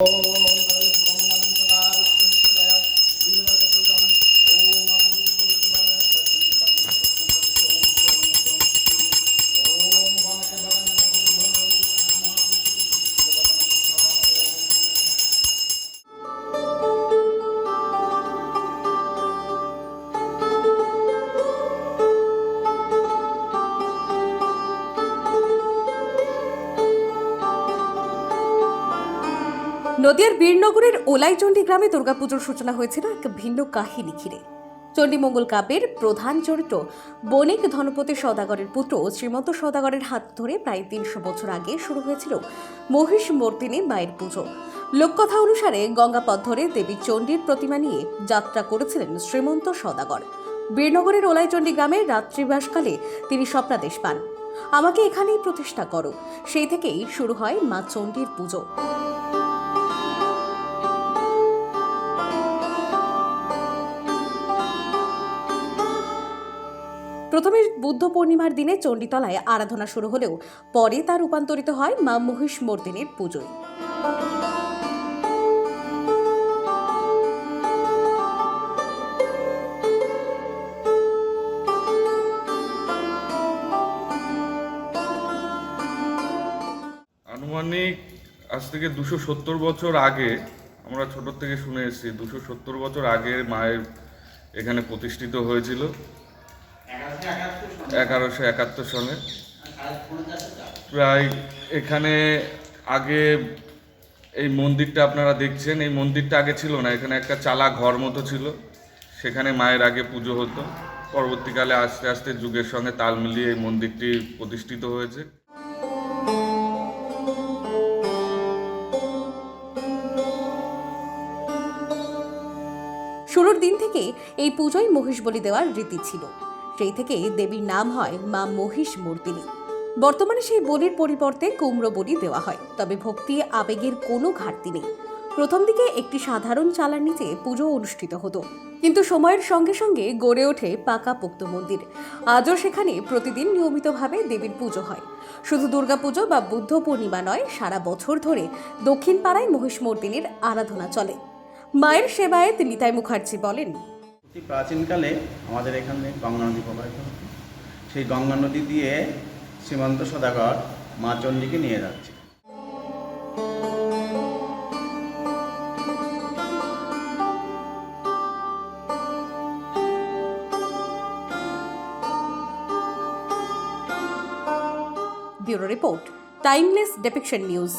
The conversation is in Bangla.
Oh. নদিয়ার বীরনগরের ওলাইচণ্ডী গ্রামে দুর্গাপুজোর সূচনা হয়েছিল এক ভিন্ন কাহিনী ঘিরে। চণ্ডীমঙ্গল কাব্যের প্রধান চরিত্র বণিক ধনপতি সদাগরের পুত্র শ্রীমন্ত সদাগরের হাত ধরে প্রায় তিনশো বছর আগে শুরু হয়েছিল মহিষ মর্দিনী মায়ের পুজো। লোককথা অনুসারে গঙ্গাপথ ধরে দেবী চণ্ডীর প্রতিমা নিয়ে যাত্রা করেছিলেন শ্রীমন্ত সদাগর বীরনগরের ওলাইচণ্ডী গ্রামে রাত্রিবাসকালে তিনি স্বপ্নাদেশ পান। আমাকে এখানেই প্রতিষ্ঠা করো। সেই থেকেই শুরু হয় মা চণ্ডীর পুজো। প্রথমে বুদ্ধ পূর্ণিমার দিনে চণ্ডীতলায় আরাধনা শুরু হলেও পরে তা রূপান্তরিত হয় মা মহিষ মর্দিনীর পুজোয়। আনুমানিক আজ থেকে দুশো সত্তর বছর আগে, আমরা ছোট থেকে শুনে এসেছি, দুশো সত্তর বছর আগে মায়ের এখানে প্রতিষ্ঠিত হয়েছিল। এগারোশো একাত্তর সালে প্রায় এখানে আগে এই মন্দিরটা আপনারা দেখছেন, এই মন্দিরটা আগে ছিল না, এখানে একটা চালা ঘর মতো ছিল। সেখানে মায়ের আগে পুজো হতো। পরবর্তীকালে আস্তে আস্তে যুগের সঙ্গে তাল মিলিয়ে এই মন্দিরটি প্রতিষ্ঠিত হয়েছে। শুরুর দিন থেকে এই পুজোয় মহিষ বলি দেওয়ার রীতি ছিল। সেই থেকে দেবীর নাম হয় মা মহিষ মূর্তিনী। বর্তমানে সেই বলির পরিবর্তে কুমড়ো বলি দেওয়া হয়, তবে ভক্তি, আবেগের কোনো ঘাটতি নেই। প্রথম দিকে একটি সাধারণ চালার নিচে পুজো অনুষ্ঠিত হতো, কিন্তু সময়ের সঙ্গে সঙ্গে গড়ে ওঠে পাকাপোক্ত মন্দির। আজও সেখানে প্রতিদিন নিয়মিতভাবে দেবীর পুজো হয়। শুধু দুর্গাপুজো বা বুদ্ধ পূর্ণিমা নয়, সারা বছর ধরে দক্ষিণ পাড়ায় মহিষ মহিষমর্দিনীর আরাধনা চলে। মায়ের সেবায় নিতাই মুখার্জি বলেন প্রাচীনকালে আমাদের এখানে গঙ্গা নদী প্রবাহিত হতো। সেই গঙ্গা নদী দিয়ে সীমান্ত সদাগর মা চণ্ডীকে নিয়ে যাচ্ছে। Report, timeless depiction news.